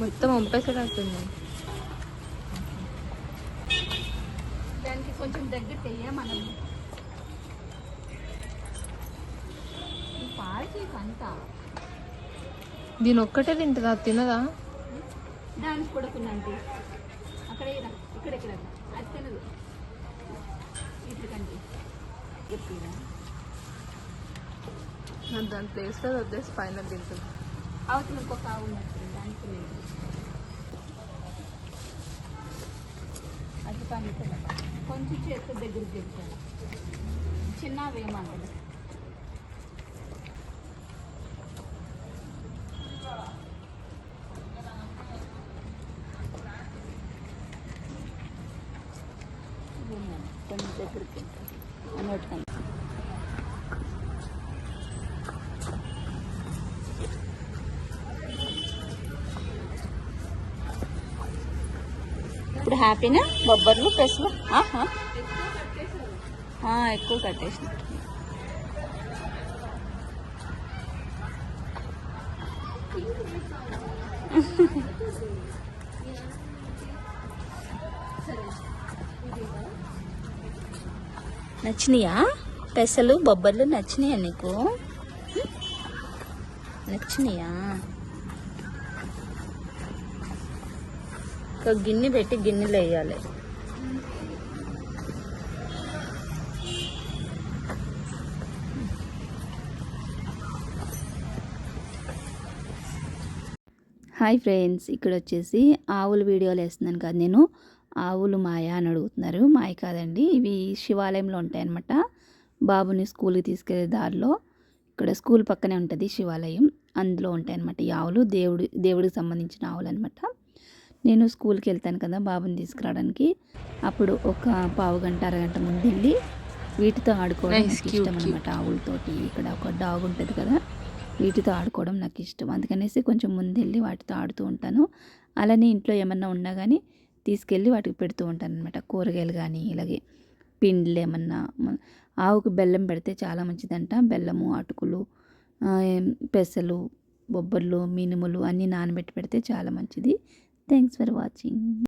మొత్తం వంపేసేటట్టుంది. దానికి కొంచెం దగ్గర తెయ్య మనం. అంతా. దీని ఒక్కటే తింటుందా? తినదా? దానికి కూడా కొన్నండి అక్కడ ఇక్కడ ఇక్కడ అది తినదు. నాకు దాని ప్లేస్లో వదిలేసి పైన తింటుంది. అవతల ఇంకొక ఆవు ఉన్నట్టు దానికి లేదు. అది పని కొంచెం చేతి దగ్గరికి తెచ్చాను. చిన్న దగ్గరికి అన్నట్టు ఇప్పుడు హ్యాపీనా? బొబ్బర్లు పెసలు? ఆహా. ఆ, ఎక్కువ కట్టేసిన నచ్చినాయా? పెసలు బొబ్బర్లు నచ్చినాయా నీకు? నచ్చినాయా? ఒక గిన్నె పెట్టి గిన్నెలో వేయాలి. హాయ్ ఫ్రెండ్స్ ఇక్కడ వచ్చేసి ఆవుల వీడియోలు వేస్తున్నాను కదా నేను. ఆవులు మాయ అని అడుగుతున్నారు. మాయ కాదండి. ఇవి శివాలయంలో ఉంటాయన్నమాట. బాబుని స్కూల్కి తీసుకెళ్ళే దారిలో ఇక్కడ స్కూల్ పక్కనే ఉంటుంది శివాలయం. అందులో ఉంటాయన్నమాట ఈ ఆవులు. దేవుడి దేవుడికి సంబంధించిన ఆవులు అనమాట నేను స్కూల్కి వెళ్తాను కదా బాబుని తీసుకురావడానికి. అప్పుడు ఒక పావు గంట అరగంట ముందు వెళ్ళి వీటితో ఆడుకోవడం నాకు ఇష్టం అనమాట ఆవులతోటి. ఇక్కడ ఒక డాగ్ ఉంటుంది కదా వీటితో ఆడుకోవడం నాకు ఇష్టం. అందుకనేసి కొంచెం ముందు వెళ్ళి వాటితో ఆడుతూ ఉంటాను. అలానే ఇంట్లో ఏమన్నా ఉన్నా కానీ తీసుకెళ్ళి వాటికి పెడుతూ ఉంటాను అనమాట కూరగాయలు కానీ ఇలాగే పిండ్లు ఏమన్నా ఆవుకు బెల్లం పెడితే చాలా మంచిదంట. బెల్లము అటుకులు పెసలు బొబ్బర్లు మినుములు అన్నీ నానబెట్టి పెడితే చాలా మంచిది. Thanks for watching